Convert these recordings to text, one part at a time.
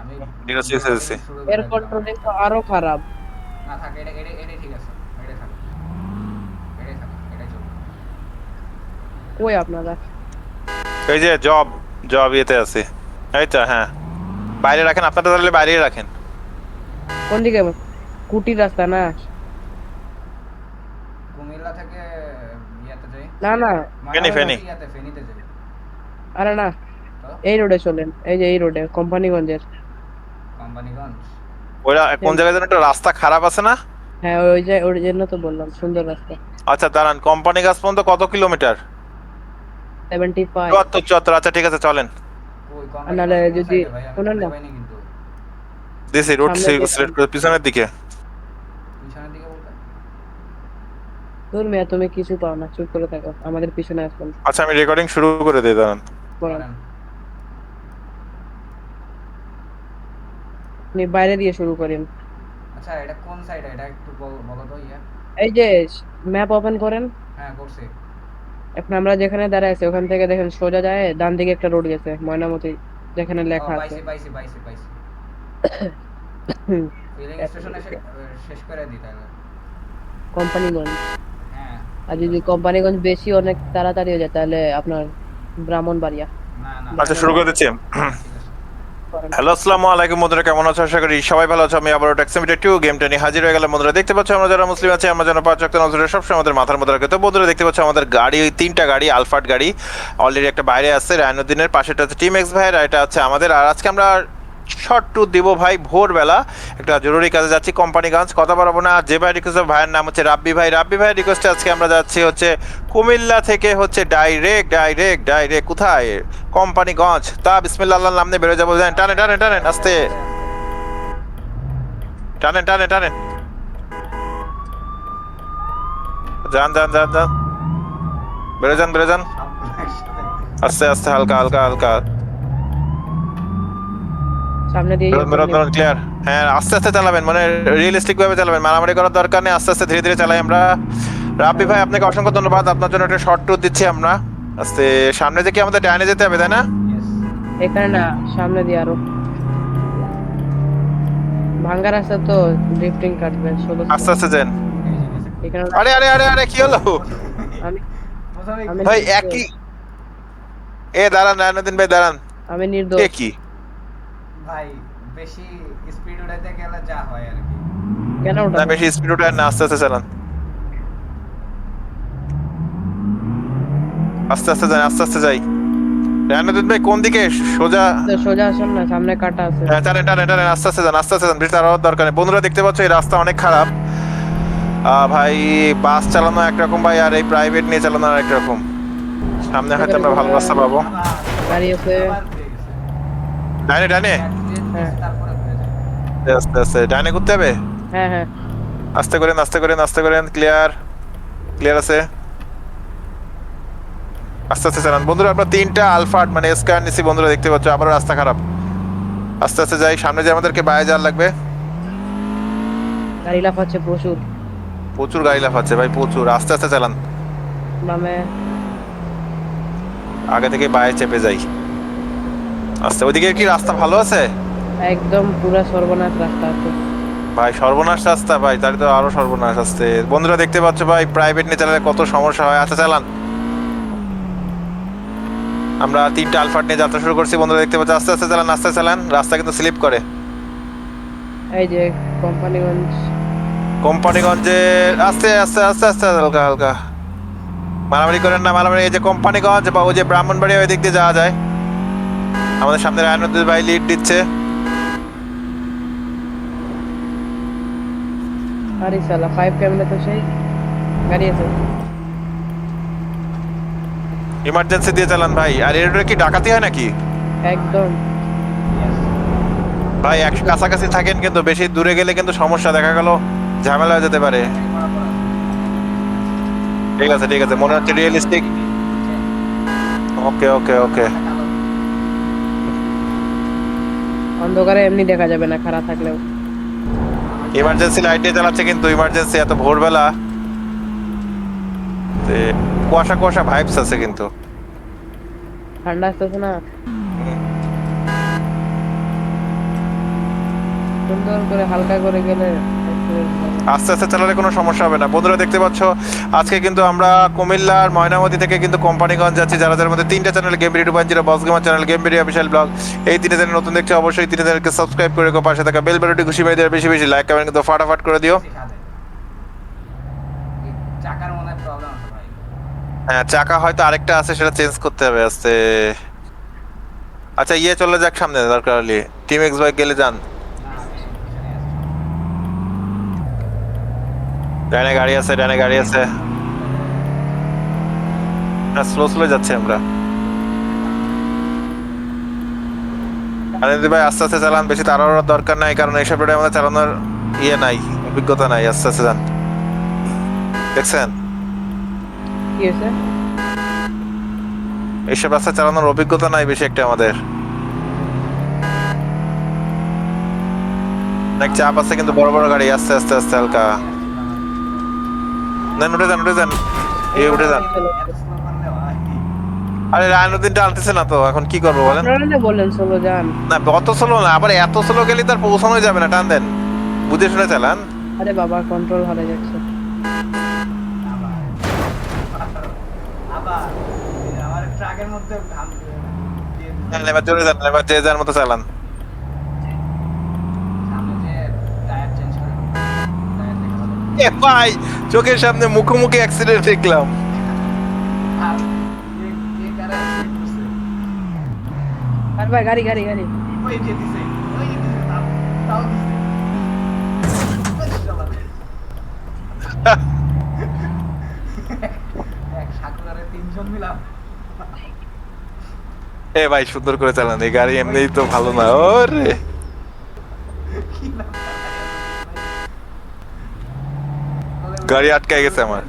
আমি Dino six এসেছে। শুরু করে এর কন্ট্রোলিং তো আরও খারাপ। না থাক এটা এটা এটাই ঠিক আছে। এটাই থাক। এটাই থাক এটাই চলবে কই আপনারা? এই যে জব জব ইয়েতে আছে। এই হ্যাঁ। বাইরে রাখেন আপনারটা তাহলে বাইরে রাখেন। কোন দিকে? কুটি রাস্তা না? কুমিল্লা থেকে ইয়াতে যাই। না না। ফেনী, ফেনী। থেকে ইয়াতে? ফেনীতে যাই। আরে না এই রোডে চলেন। এই যে এই রোডে কোম্পানিগঞ্জের। কোম্পানিগঞ্জ। ওরা কোন জায়গায় যেন একটা রাস্তা খারাপ আছে না? হ্যাঁ ওই যে ওই জন্য তো বললাম সুন্দর রাস্তা। আচ্ছা দাঁড়ান কোম্পানি গাছ পর্যন্ত কত কিলোমিটার? আচ্ছা ঠিক আছে চলেন। নাহলে যদি শোনেন না। দিছি রোড সিলেক্ট করে পিছনের দিকে। পিছনের দিকে বলতে? দূর মেয়া তুমি কিছু পাও না চুপ করে থাকো আমাদের পিছনে আসবেন আচ্ছা আমি রেকর্ডিং শুরু করে দিই দাঁড়ান করেন করেন। আপনি বাইরে দিয়ে শুরু করেন। আচ্ছা এটা কোন সাইড এটা একটু বলো তো ইয়া। এই যে ম্যাপ ওপেন করেন। হ্যাঁ করছি। এখন আমরা যেখানে দাঁড়ায় আছি ওখান থেকে দেখেন সোজা যায় ডান দিকে একটা রোড গেছে ময়নামতি যেখানে লেখা আছে। পাইছি পাইছি পাইছি। ফিলিং স্টেশন এসে শেষ করে দিই তাহলে। কোম্পানিগঞ্জ। হ্যাঁ। আর যদি কোম্পানিগঞ্জ বেশি অনেক তাড়াতাড়ি হয়ে যায় তাহলে আপনার ব্রাহ্মণবাড়িয়া। না না। আচ্ছা শুরু করে দিচ্ছি। করেন হ্যালো, আসসালামু আলাইকুম বন্ধুরা কেমন আছো? আশা করি সবাই ভালো আছো। আমি আবারও ট্যাক্সিমিটার টু গেমটা নিয়ে হাজির হয়ে গেলাম বন্ধুরা দেখতে পাচ্ছ আমরা যারা মুসলিম আছি, আমরা যেন পাঁচ রক্ত নজরে সবসময় আমাদের মাথার মধ্যে রাখে। তো বন্ধুরা, দেখতে পাচ্ছ আমাদের গাড়ি, ওই তিনটা গাড়ি আলফাট গাড়ি অলরেডি একটা বাইরে আছে, রায়নুদ্দিনের পাশেটা হচ্ছে টিম এক্স ভাইয়ের আর এটা আছে আমাদের। আর আজকে আমরা শর্ট ট্যুর দিব ভাই ভোরবেলা। একটা জরুরি কাজে যাচ্ছি কোম্পানিগঞ্জ। কথা বলব না। যে ভাই রিকোয়েস্ট ভাইয়ের নাম হচ্ছে রাব্বি ভাই। রাব্বি ভাই রিকোয়েস্টে আজকে আমরা যাচ্ছি হচ্ছে কুমিল্লা থেকে হচ্ছে ডাইরেক্ট ডাইরেক্ট ডাইরেক্ট কোথায়? কোম্পানিগঞ্জ। তা আল্লাহর নাম নিয়ে বেরো যাব। জানেন টানে টানে টানেন, আস্তে। টানেন টানেন টানেন। যান যান যান যান। বেরো যান বেরো যান। আস্তে আস্তে, হালকা হালকা হালকা। সামনে দিয়ে ক্লিয়ার হ্যাঁ আস্তে আস্তে চালাবেন মানে রিয়েলিস্টিক ভাবে চালাবেন মারামারি করার দরকার নেই আস্তে আস্তে ধীরে ধীরে চালাই আমরা। রাব্বি ভাই আপনাকে অসংখ্য ধন্যবাদ আপনার জন্য একটা শর্ট ট্যুর দিচ্ছি আমরা। আস্তে সামনে থেকে আমাদের ডাইনে যেতে হবে তাই না? এখানে না সামনে দিয়ে আরও। ভাঙ্গা রাস্তা তো ড্রিফটিং কাটবে ষোলো আস্তে আস্তে যান। আরে আরে আরে আরে কি হলো? আমি ভাই নির্দোষ। একই এ দাঁড়ান নারায়ণউদ্দিন ভাই দাঁড়ান। আমি নির্দোষ। কি? ভাই বেশি স্পিড উঠাইতে গেলে যা হয় আর কি। কেন ওটা না বেশি স্পিড উঠায় না আস্তে আস্তে চালান। আস্তে আস্তে যান আস্তে আস্তে যাই। ভাই কোন দিকে? সোজা? সোজা আসেন না সামনে কাটা আছে। হ্যাঁ টানেন টানেন টানেন আস্তে আস্তে যান আস্তে আস্তে যান দরকার নেই। বন্ধুরা দেখতে পাচ্ছ এই রাস্তা অনেক খারাপ। আহ, ভাই বাস চালানো একরকম ভাই আর এই প্রাইভেট নিয়ে চালানো আর একরকম সামনে হয়তো আমরা ভালো রাস্তা পাবো। গাড়ি আছে। আবার ঘুরে হ্যাঁ। তারপরে ঘুরে যায়। আস্তে আস্তে ডাইনে ঘুরতে হবে? হ্যাঁ হ্যাঁ। আস্তে করেন আস্তে করেন আস্তে করেন ক্লিয়ার। ক্লিয়ার আছে? আস্তে আস্তে চালান। বন্ধুরা আমরা তিনটা আলফাট মানে স্কার নিছি। বন্ধুরা দেখতে পাচ্ছ আবারও রাস্তা খারাপ। আস্তে আস্তে যাই। সামনে যে আমাদেরকে বাইরে যাওয়ার লাগবে। গাড়ি লাফাচ্ছে প্রচুর। প্রচুর গাড়ি লাফাচ্ছে ভাই প্রচুর। আস্তে আস্তে চালান। আগে থেকে বাইরে চেপে যাই। আস্তে ওইদিকে কি রাস্তা ভালো আছে? একদম পুরা সর্বনাশ রাস্তা আছে। ভাই সর্বনাশ রাস্তা ভাই তাহলে তো আরও সর্বনাশ আসছে। বন্ধুরা দেখতে পাচ্ছ ভাই প্রাইভেট নিয়ে চালালে কত সমস্যা হয়। আচ্ছা চালান। আমরা তিনটা আলফাট নিয়ে যাত্রা শুরু করছি। বন্ধুরা দেখতে পাচ্ছ আস্তে আস্তে চালান আস্তে চালান। রাস্তা কিন্তু স্লিপ করে। এই যে কোম্পানিগঞ্জ। কোম্পানিগঞ্জে আস্তে আস্তে আস্তে আস্তে হালকা হালকা। মারামারি করেন না মারামারি। এই যে কোম্পানিগঞ্জ বা ওই যে ব্রাহ্মণবাড়ি ওই দিক দিয়ে যাওয়া যায়। আমাদের সামনে রায়নুদ্দিন ভাই লিড দিচ্ছে। আরে সালা ফাইভ ক্যামেরা তো সেই গাড়ি আছে। ইমার্জেন্সি দিয়ে চালান ভাই। আর এর কি ডাকাতি হয় নাকি? একদম। ভাই একশো কাছাকাছি থাকেন কিন্তু বেশি দূরে গেলে কিন্তু সমস্যা দেখা গেল ঝামেলা হয়ে যেতে পারে। ঠিক আছে ঠিক আছে মনে হচ্ছে রিয়েলিস্টিক ওকে ওকে ওকে অন্ধকারে এমনি দেখা যাবে না খারাপ থাকলেও। ইমার্জেন্সি লাইট দিয়ে চালাচ্ছে কিন্তু ইমার্জেন্সি এত ভোরবেলা কুয়াশা কুয়াশা ভাইবস আছে কিন্তু ঠান্ডা আসতেছে না সুন্দর করে হালকা করে গেলে। আস্তে আস্তে চালালে কোনো সমস্যা হবে না। বন্ধুরা দেখতে পাচ্ছ, আজকে কিন্তু আমরা কুমিল্লার ময়নামতি থেকে কিন্তু কোম্পানিগঞ্জ যাচ্ছি, যারা যার মধ্যে তিনটা channel game video two zero boss gamer channel game video official blog এই তিনটে চ্যানেল নতুন দেখছ অবশ্যই তিনটে চ্যানেলকে সাবস্ক্রাইব করে রেখো, পাশে থাকা বেল বেলটি খুশি মেয়ে দেওয়ার বেশি বেশি লাইক কমেন্ট কিন্তু ফাটাফাট করে দিও। হ্যাঁ চাকা হয়তো আরেকটা আছে, সেটা চেঞ্জ করতে হবে আস্তে। আচ্ছা ইয়ে চলে যাক সামনে, দরকার হলে। টিম এক্স বাইক গেলে যান না আমি পিছনে আছি ডানে গাড়ি আছে ডানে গাড়ি আছে। না স্লো স্লো যাচ্ছে আমরা। আনন্দ ভাই আস্তে আস্তে চালান বেশি তাড়াহুড়োর দরকার নাই কারণ এইসব রোডে আমাদের চালানোর ইয়ে নাই অভিজ্ঞতা নাই। আস্তে আস্তে যান। দেখছেন? এইসব রাস্তা চালানোর অভিজ্ঞতা নাই বেশি একটা আমাদের। অনেক চাপ আছে কিন্তু বড় বড় গাড়ি আস্তে আস্তে আস্তে হালকা। নেন উঠে যান উঠে যান এই উঠে যান আরে রায়নুদ্দিন টানতেছে না তো এখন কি করব বলেন? না চলো যান না অত স্লো না আবার এত স্লো গেলে তার পৌঁছানোই যাবে না টান দেন। বুঝে শুনে চালান। আরে বাবা কন্ট্রোল হারিয়ে যাচ্ছে। এবার জোরে যান এবার যে যার মতো চালান সামনে যে টায়ার চেঞ্জ করে টায়ার দেখে ভালো এ ভাই চোখের সামনে মুখোমুখি অ্যাক্সিডেন্ট দেখলাম। আর ভাই গাড়ি গাড়ি গাড়ি। এ ভাই সুন্দর করে চালান এই গাড়ি এমনিই তো ভালো না। ওরে কি ব্যাপার? গাড়ি আটকায় গেছে আমার।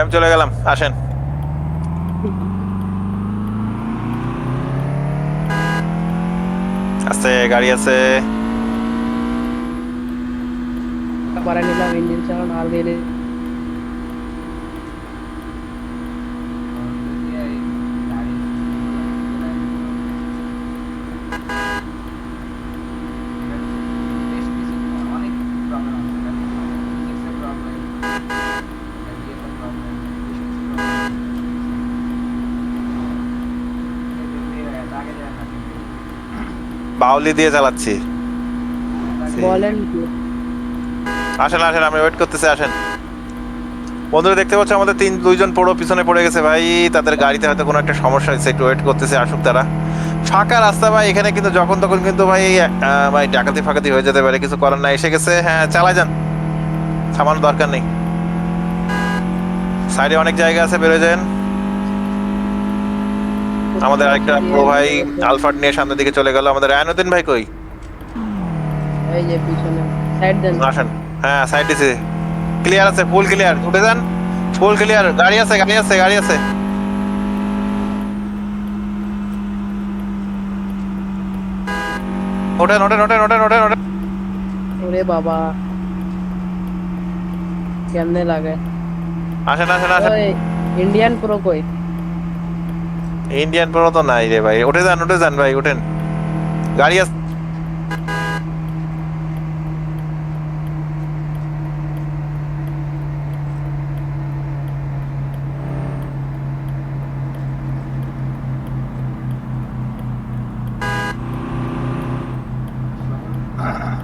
আমি চলে গেলাম, আসেন। আছে, গাড়ি আছে। পরে নিলাম, ইঞ্জিন চালান আর দিয়ে দিই। যদি এই গাড়ি বেশ কিছু অনেক প্রবলেম আছে ফিজিক্সের প্রবলেম ইয়েতে প্রবলেম বেশ কিছু প্রবলেম আগে যায় না কিন্তু বাউলি দিয়ে চালাচ্ছি। বলেন কি? আসেন আসেন আমি ওয়েট করতেছি আসেন। বন্ধুরা দেখতে পাচ্ছ আমাদের তিন দুইজন পড়ো পিছনে পড়ে গেছে ভাই তাদের গাড়িতে হয়তো কোনো একটা সমস্যা হয়েছে একটু ওয়েট করতেছে আসুক তারা। ফাঁকা রাস্তা ভাই এখানে কিন্তু যখন তখন কিন্তু ভাই ভাই ডাকাতি ফাঁকাতি হয়ে যেতে পারে কিছু করার নাই এসে গেছে হ্যাঁ চালাই যান। থামানোর দরকার নেই। সাইডে অনেক জায়গা আছে বেরোয় যান। আমাদের আরেকটা প্রো ভাই আলফাট নিয়ে সামনের দিকে চলে গেল। আমাদের আয়নুদ্দিন ভাই কই? এই যে পিছনে সাইড দেন। আসেন। হ্যাঁ সাইড দিছে। ক্লিয়ার আছে ফুল ক্লিয়ার উঠে যান। ফুল ক্লিয়ার গাড়ি আছে গাড়ি আছে গাড়ি আছে। ওঠেন ওঠেন ওঠেন ওঠেন ওঠেন ওঠেন। ওরে বাবা। কেমনে লাগে? আসেন আসেন আসেন। ইন্ডিয়ান প্রো কই? ইন্ডিয়ান প্রো তো নাই রে ভাই। উঠে যান উঠে যান ভাই উঠেন গাড়ি আছে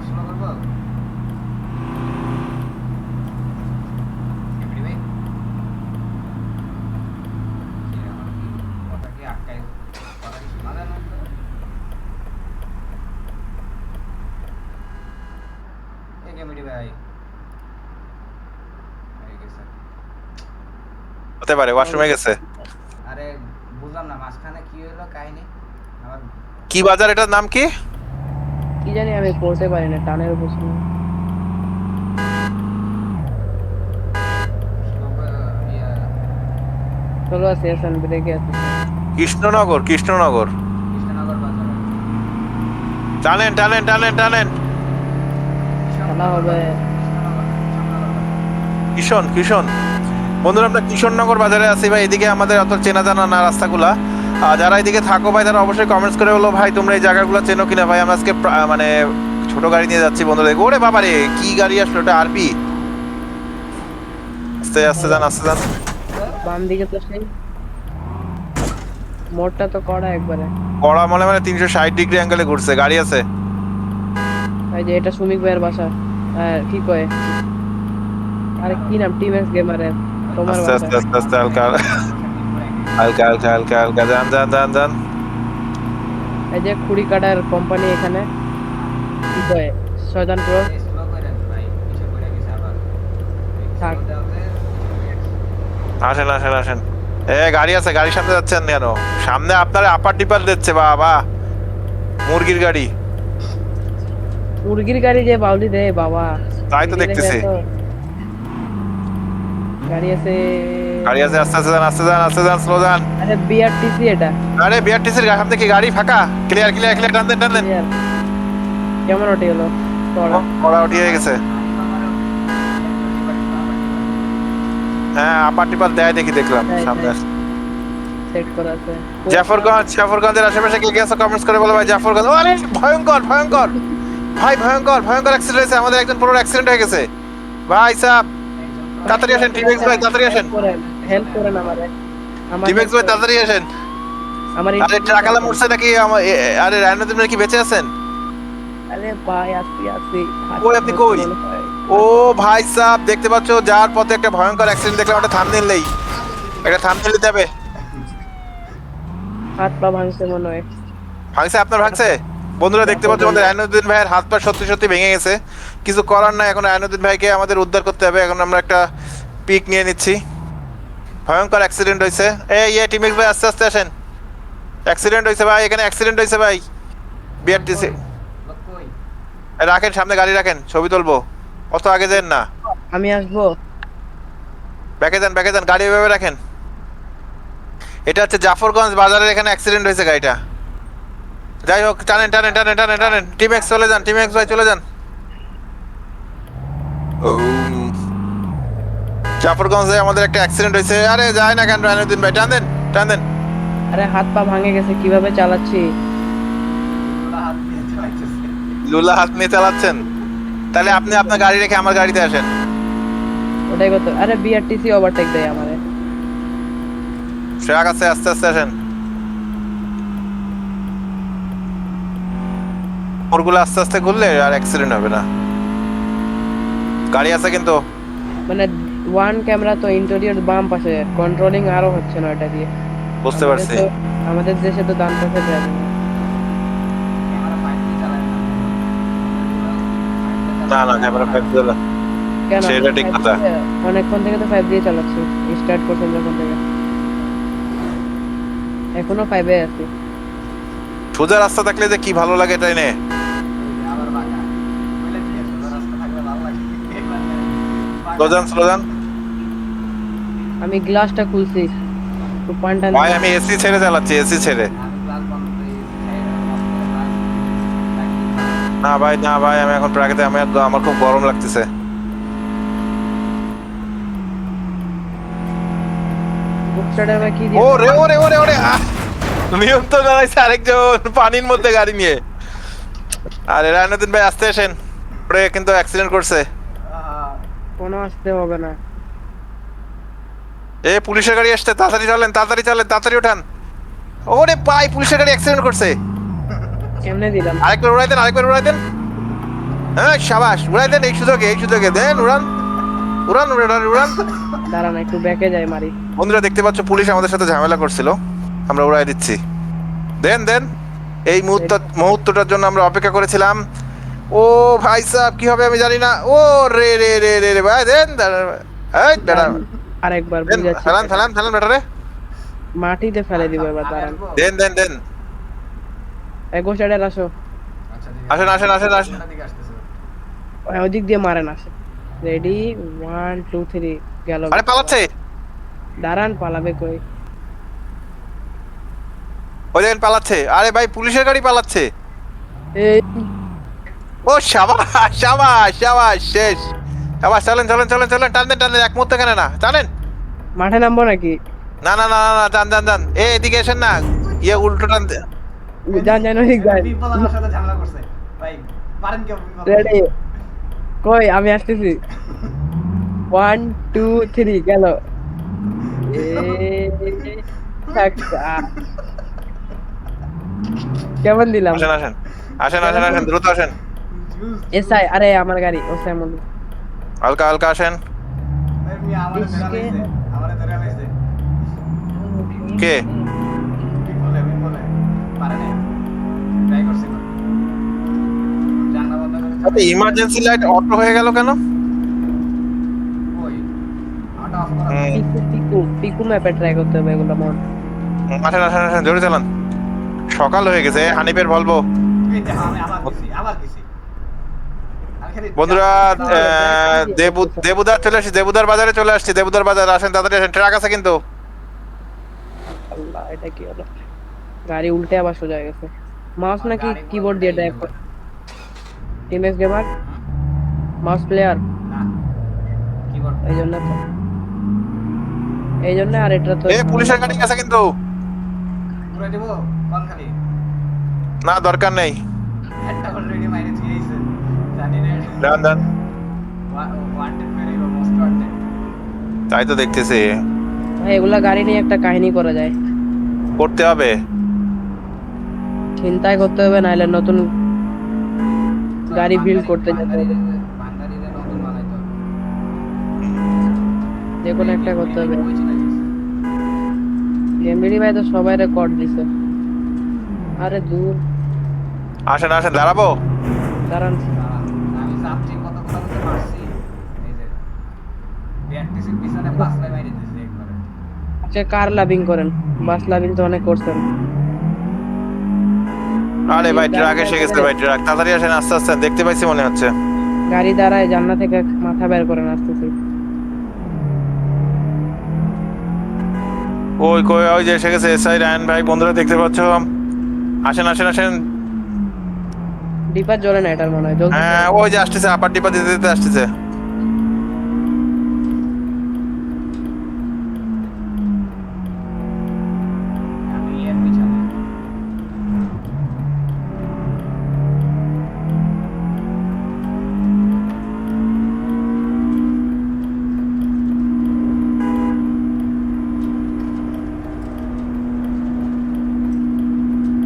শুরু করব এমনি ভাই কি আমার কি কথা কি আটকায় কথা কি শোনা যায় না তো? এই কেমিটি ভাই হয়ে গেছে হতে পারে ওয়াশরুমে গেছে। আরে বুঝলাম না মাঝখানে কি হলো কাহিনী? কি বাজার এটার নাম কি? কি জানি আমি পড়তে পারি না টানের উপর ইয়া, চলো সেশন ব্রেকে আছে কৃষ্ণনগর কৃষ্ণনগর। কৃষ্ণনগর বাজার। টানেন টানেন টানেন টানেন। হবে। কিশন কিশন বন্ধুরা আমরা কিশোরনগর বাজারে আছি ভাই। এদিকে আমাদের অত চেনা জানা না রাস্তাগুলা। আর যারা এদিকে থাকো ভাই তারা অবশ্যই কমেন্টস করে বলো ভাই তোমরা এই জায়গাগুলো চেনো কিনা? ভাই আমরা আজকে মানে ছোট গাড়ি নিয়ে যাচ্ছি বন্ধুদের। ওরে বাবা রে কি গাড়ি আসলো? ওটা আরপি আস্তে আস্তে যান আস্তে যান। বাম দিকে তো সেই। মোড়টা তো কড়া একবারে। কড়া মনে মানে তিনশো ষাট ডিগ্রি অ্যাঙ্গেলে ঘুরছে। গাড়ি আছে? এই যে এটা সুমিক ভাইয়ের বাসা। কি কয়? আরে কি নাম? টিম এক্স গেমারের আস্তে আস্তে আস্তে আস্তে হালকা হালকা হালকা হালকা হালকা যান যান যান যান এই যে খুড়ি কাটার কোম্পানি এখানে শয়তানপুর আসেন আসেন আসেন। এ গাড়ি আছে গাড়ির সামনে যাচ্ছেন কেন? সামনে আপনার আপার টিপার দিচ্ছে বাবা। মুরগির গাড়ি। মুরগির গাড়ি যে বাউলি দেয় বাবা। তাই তো দেখতেছি। গাড়ি আছে গাড়ি আছে আস্তে আস্তে যান আস্তে যান আস্তে যান স্লো যান। আরে বিআরটিসি এটা। আরে বিআরটিসির সামনে কি গাড়ি? ফাঁকা? ক্লিয়ার ক্লিয়ার ক্লিয়ার টান দেন টান দেন। কেমন ওঠে চড়া ওরা উঠিয়ে গেছে। হ্যাঁ আপার টিপার দেয় দেখি দেখলাম সামনে সেট করা আছে। জাফরগঞ্জ জাফরগঞ্জের আশেপাশে কে গেছে কমেন্টস করে বলো ভাই জাফরগঞ্জ। আরে ভয়ঙ্কর ভয়ঙ্কর। ভাই ভয়ঙ্কর ভয়ঙ্কর অ্যাক্সিডেন্ট হয়েছে আমাদের একজন পুরো অ্যাক্সিডেন্ট হয়ে গেছে। ভাই সাহেব তাড়াতাড়ি আসেন ভাই তাড়াতাড়ি আসেন। হেল্প করেন আমারে। ভাই তাড়াতাড়ি আসেন। আমার আরে ট্রাকালা মরছে নাকি? আমার আরে কি বেঁচে আছেন? আরে ভাই আসি আসি কই আপনি কই? ও ভাই সাহেব দেখতে পাচ্ছ যার পথে একটা ভয়ঙ্কর অ্যাক্সিডেন্ট দেখলাম ওটা থামনেল নেই। একটা থামনেল দিতে হবে। হাত পা ভাঙছে মনে হয়। ভাঙছে আপনার ভাঙছে? বন্ধুরা দেখতে পাচ্ছ আমাদের আইনুদ্দিন ভাইয়ের হাত পা সত্যি সত্যি ভেঙে গেছে। কিছু করার নাই। এখন আইনুদ্দিন ভাইকে আমাদের উদ্ধার করতে হবে। এখন আমরা একটা পিক নিয়ে নিচ্ছি। ভয়ঙ্কর অ্যাক্সিডেন্ট হয়েছে। এই ইয়ে টিমিক্স ভাই আস্তে আস্তে আসেন। অ্যাক্সিডেন্ট হয়েছে ভাই এখানে অ্যাক্সিডেন্ট হয়েছে ভাই। বিআরটিসি রাখেন সামনে গাড়ি রাখেন ছবি তুলবো। অত আগে যান না। আমি আসব। ব্যাকে যান ব্যাকে যান গাড়ি এভাবে রাখেন। এটা হচ্ছে জাফরগঞ্জ বাজারের এখানে অ্যাক্সিডেন্ট হয়েছে গাড়িটা। যাই হোক টানেন টানেন টানেন টানেন টানেন। টিম এক্স চলে যান টিম এক্স ভাই চলে যান। জাফরগঞ্জে আমাদের একটা অ্যাক্সিডেন্ট হয়েছে। আরে যায় না কেন রায়নুদ্দিন ভাই টান দেন টান দেন। আরে হাত পা ভাঙে গেছে কীভাবে চালাচ্ছি? লুলা হাত নিয়ে চালাচ্ছেন। তাহলে আপনি আপনার গাড়ি রেখে আমার গাড়িতে আসেন। ওটাই কত আরে বিআরটিসি ওভারটেক দেয় আমারে। ট্রাক আছে আস্তে আস্তে আসেন। ওরগুলো আস্তে আস্তে ঘুরলে আর অ্যাক্সিডেন্ট হবে না। গাড়ি আছে কিন্তু। মানে ওয়ান ক্যামেরা তো ইন্টেরিয়র বাম পাশে কন্ট্রোলিং আরও হচ্ছে না এটা দিয়ে। বুঝতে পারছি। আমাদের দেশে তো ডান পাশে যায় না। দিয়ে না না ক্যামেরা ফাইভ দিল কেন? সেটা ঠিক কথা। দিয়ে- অনেকক্ষণ থেকে তো ফাইভ দিয়ে চালাচ্ছি স্টার্ট করছেন যখন থেকে। এখনও ফাইভে আছি। সোজা রাস্তা থাকলে যে কি ভালো লাগে তাই নে আবার বাঁকা বলে কি আছে সোজা রাস্তা থাকলে ভালো লাগে স্লোজান স্লোজান আমি গ্লাসটা খুলছি। একটু পান ভাই আমি এসি ছেড়ে চালাচ্ছি এসি ছেড়ে। না ভাই না ভাই আমি এখন প্রাকৃতিক আমি আমার খুব গরম লাগতেছে! নিয়ন্ত্রণ হারাইছে আরেকজন পানির মধ্যে গাড়ি নিয়ে। আরে রায়নুদ্দিন ভাই আসতে আসেন। ওরে কিন্তু অ্যাক্সিডেন্ট করছে। কোনো আসতে হবে না। এ পুলিশের গাড়ি আসছে তাড়াতাড়ি চলেন তাড়াতাড়ি চলেন তাড়াতাড়ি ওঠান। ওরে পাই পুলিশের গাড়ি অ্যাক্সিডেন্ট করছে। কেমনে দিলাম? আরেকবার উড়াই দেন আরেকবার উড়াই দেন। হ্যাঁ সাবাস উড়াই দেন এই সুযোগে এই সুযোগে। দেন উড়ান উড়ান উড়ান উড়ান। দাঁড়ান একটু ব্যাকে যাই মারি। বন্ধুরা দেখতে পাচ্ছ পুলিশ আমাদের সাথে ঝামেলা করছিল। আমরা উড়াই দিচ্ছি। দেন দেন। এই মুহূর্ত মুহূর্তটার জন্য আমরা অপেক্ষা করেছিলাম। ও ভাই সাহেব কি হবে আমি জানি না। ও রে রে রে রে রে ভাই দেন এই দাঁড়ান আরেকবার বুঝাচ্ছি ফেলান ফেলান ফেলান ব্যাটারে মাটিতে ফেলে দিব এবার দাঁড়ান। দেন দেন দেন। এগো সাইডে আসো। আসেন, আসেন, আসেন, আসেন। ওই ওদিক দিয়ে মারেন আসে রেডি ওয়ান টু থ্রি গেল। আরে পালাচ্ছে। দাঁড়ান পালাবে কই? ওই দেখেন পালাচ্ছে। আরে ভাই পুলিশের গাড়ি পালাচ্ছে। এই ও সাবাস সাবাস সাবাস শেষ। আবার চলেন চলেন চলেন চলেন টান দেন টান দেন এক মুহূর্তে কেন না। টানেন মাঠে নামবো নাকি? না না না না না টান টান টান এ এদিকে এসেন না। ইয়ে উল্টো টান দে- যান জানো ঠিক যান। বিপ্লব আমার সাথে ঝামেলা করছে। ভাই পারেন কেউ রেডি কই আমি আসতেছি। ওয়ান টু থ্রি গেল। কেমন দিলাম? আসেন আসেন আসেন আসেন আসেন দ্রুত আসেন। এসআই আরে আমার গাড়ি ও স্যামন হালকা হালকা আসেন। কে ইমার্জেন্সি লাইট অটো হয়ে গেল কেন পিকু পিকু ম্যাপে ট্রাই করতে হবে এগুলো মন আসেন আসেন আসেন জোরে চালান সকাল হয়ে গেছে হানিফের বলব আবার গেছি, আবার গেছি। আমি খালি- বন্ধুরা দেবু দেবুদার চলে আসছি দেবুদার বাজারে চলে আসছি দেবুদার বাজার আসেন তাড়াতাড়ি আসেন ট্রাক আছে কিন্তু। আল্লাহ এটা কি হলো? গাড়ি উল্টে আবার সোজা গেছে। মাউস নাকি কিবোর্ড দিয়ে ড্রাইভ করে। টিমএস গেমার মাউস প্লেয়ার এই জন্য তো। এই জন্য আর এটা তো এ পুলিশের গাড়ি আছে কিন্তু। পুরো দিব? কোন খালি? না দরকার নেই। একটা। জানি না। ডান ডান। তাই তো দেখতেছি। ভাই এগুলা গাড়ি নিয়ে একটা কাহিনী করা যায়। করতে হবে। চিন্তাই করতে হবে নাহলে নতুন গাড়ি build করতে যেতে হবে। ভান্ডারিরে- ভান্ডারিরে নতুন বানাইতে হবে। যে কোনো একটা করতে হবে। এমবিডি ভাই তো সবাই রেকর্ড দিছে। আরে দূর। আসেন আসেন দাঁড়াবো। কারণ দাঁড়া, আমি যাত্রী কত কথা বলতে পারছি এই যে বিআরটিসির পিছনে পাঁচলাই মাইরে দিয়েছে একবারে আজকে কার লাভিং করেন? বাস লাভিং তো অনেক করছেন। আরে ভাই ট্রাক এসে গেছে ভাই ট্রাক তাড়াতাড়ি আসেন আস্তে আস্তে দেখতে পাইছি মনে হচ্ছে। গাড়ি দাঁড়ায় জান্না থেকে মাথা বের করেন আসতেছি ওই কই ওই যে এসে গেছে এসআই রায়ন ভাই বন্ধুরা দেখতে পাচ্ছ? আসেন আসেন আসেন। ডিপার জ্বলে না এটার মনে হয়? হ্যাঁ ওই যে আসতেছে আপার টিপা দিতে দিতে আসতেছে আমি এর পিছনে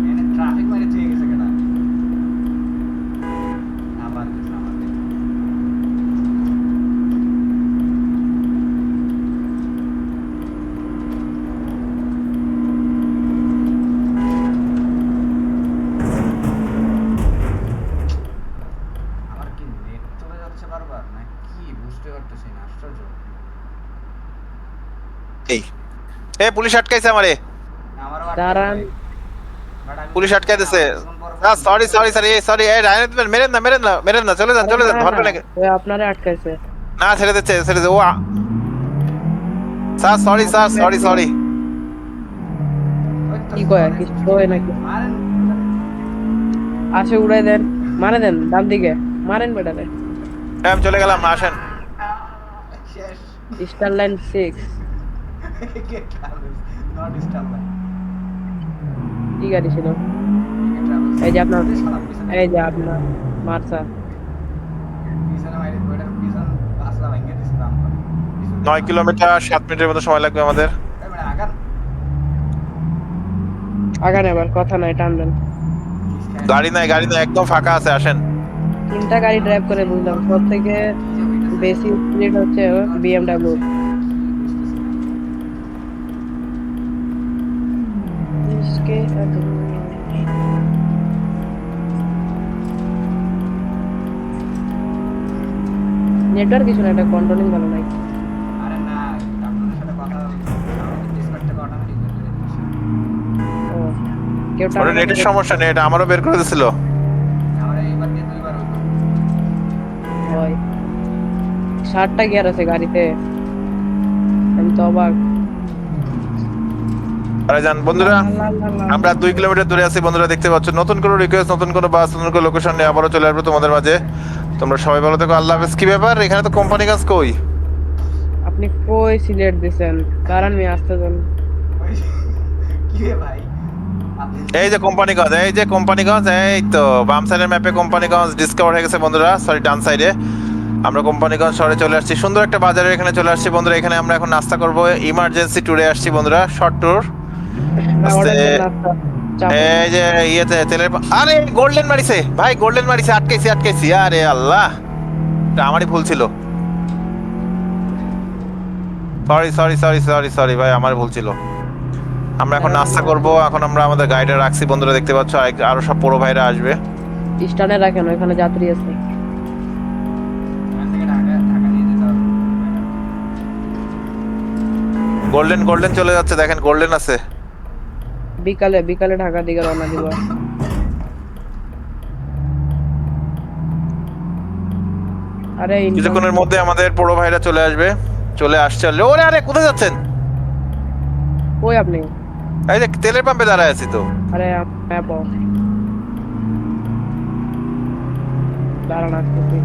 এনে ট্রাফিক মাইরে দিয়ে গেছে কেডা আবার গেছে আবার গেছে। আমার কি নেট চলে যাচ্ছে বারবার না কি বুঝতে পারতেছি না আশ্চর্য এই এ পুলিশ আটকাইছে আমারে। দাঁড়ান। পুলিশ আটকাই দিছে সরি সরি সরি সরি এই রায়ন মেরেন না মেরেন না মেরেন না চলে যান চলে যান ধরবে না আপনারে আটকাইছে। না ছেড়ে দিচ্ছে ছেড়ে দিচ্ছে ও sir sorry sir sorry sorry কি কয় কিছু কয় নাকি? আসে উড়াই দেন মারে দেন ডান দিকে মারেন বেটারে। আমি চলে গেলাম আসেন। Star line six. K travels not Starline কি গাড়ি ছিল। এই যে আপনার এই যে আপনার মার্সা। নয় কিলোমিটার সাত মিনিটের মতো সময় লাগবে আমাদের। মানে আগান। আগান এবার কথা নাই টানবেন। গাড়ি নাই গাড়ি নাই একদম ফাঁকা আছে আসেন। তিনটা গাড়ি ড্রাইভ করে বুঝলাম সব থেকে বেশি স্পিড হচ্ছে বিএমডাব্লিউ নেটওয়ার্ক কিছু না এটা কন্ট্রোলিং ভালো নাই ওটা নেটের সমস্যা নেই এটা আমারও বের করে দিছিল ষাটটা গিয়ার আছে গাড়িতে। আমি তো অবাক। আরে যান বন্ধুরা। আমরা দুই কিলোমিটার দূরে আছি বন্ধুরা দেখতে পাচ্ছ। নতুন কোনো রিকোয়েস্ট নতুন কোনো বাস নতুন কোনো লোকেশন নিয়ে আবারও চলে আসব তোমাদের মাঝে। তোমরা সবাই ভালো থেকো। আল্লাহ হাফেজ। কি ব্যাপার? এখানে তো কোম্পানি কাজ কই? আপনি কই সিলেট দিছেন? দাঁড়ান আমি আসতে আপনি এই যে কোম্পানিগঞ্জ এই যে কোম্পানিগঞ্জ এই তো বাম সাইডের ম্যাপে কোম্পানিগঞ্জ ডিসকভার হয়ে গেছে বন্ধুরা। সরি ডান সাইডে আমরা কোম্পানিগঞ্জ শহরে চলে আসছি। সুন্দর একটা বাজারের এখানে চলে আসছি বন্ধুরা। এখানে আমরা এখন নাস্তা করব। ইমার্জেন্সি ট্যুরে আসছি বন্ধুরা শর্ট ট্যুর আমাদের আস্তে। নাস্তা চাপ এই যে ইয়েতে তেলের আরে গোল্ডেন মারিছে। ভাই গোল্ডেন মারিছে আটকেছি আটকেছি। আরে আল্লাহ। আমারই ভুল ছিল। Sorry sorry sorry sorry sorry ভাই আমার ভুল ছিল। আমরা এখন নাস্তা করব। এখন আমরা আমাদের গাইডে রাখছি। বন্ধুরা দেখতে পাচ্ছ আরও সব বড় ভাইরা আসবে। স্টানে রাখেন ওখানে যাত্রী আছে। গোল্ডেন গোল্ডেন চলে যাচ্ছে। দেখেন গোল্ডেন আছে। বিকালে বিকালে ঢাকা দিকে রওনা দিব আরে কিছুক্ষণের মধ্যে আমাদের বড় ভাইরা চলে আসবে চলে আসছে ওরে আরে কোথায় যাচ্ছেন? কই আপনি। এই যে তেলের পাম্পে দাঁড়ায় আছি তো। আরে ম্যাপ দাঁড়ান আসতেছি।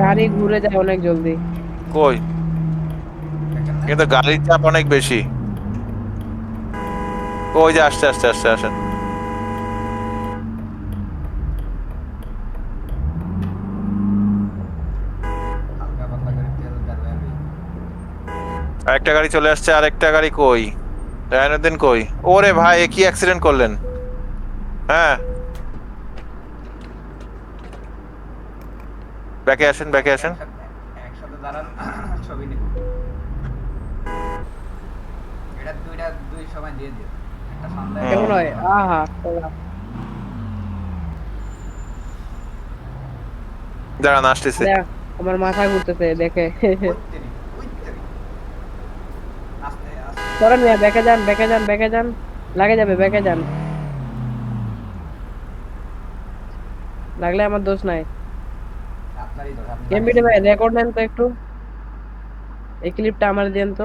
গাড়ি ঘুরে যায় অনেক জলদি। কই? কিন্তু গাড়ির চাপ অনেক বেশি। ওই যে আসছে আসছে আসছে আসেন আরেকটা গাড়ি চলে আসছে, আরেকটা গাড়ি কই? রায়নুদ্দিন কই? ওরে ভাই কি অ্যাক্সিডেন্ট করলেন? হ্যাঁ। ব্যাকে আসেন ব্যাকে আসেন। একসাথে দাঁড়ান, ছবি এটা দুইটা, দুই সময় দিয়ে দিও। কেমন হয়। আহা তোরা। দাঁড়ান আসতেছে। দেখ, আমার মাথা ঘুরতেছে দেখে। নি, নি। করেন মিয়া ব্যাকে যান ব্যাকে যান ব্যাকে যান। লাগে যাবে ব্যাকে যান। লাগলে আমার দোষ নাই। আপনারই দোষ ভাই রেকর্ড নেন তো একটু। এই ক্লিপটা আমার দেন তো।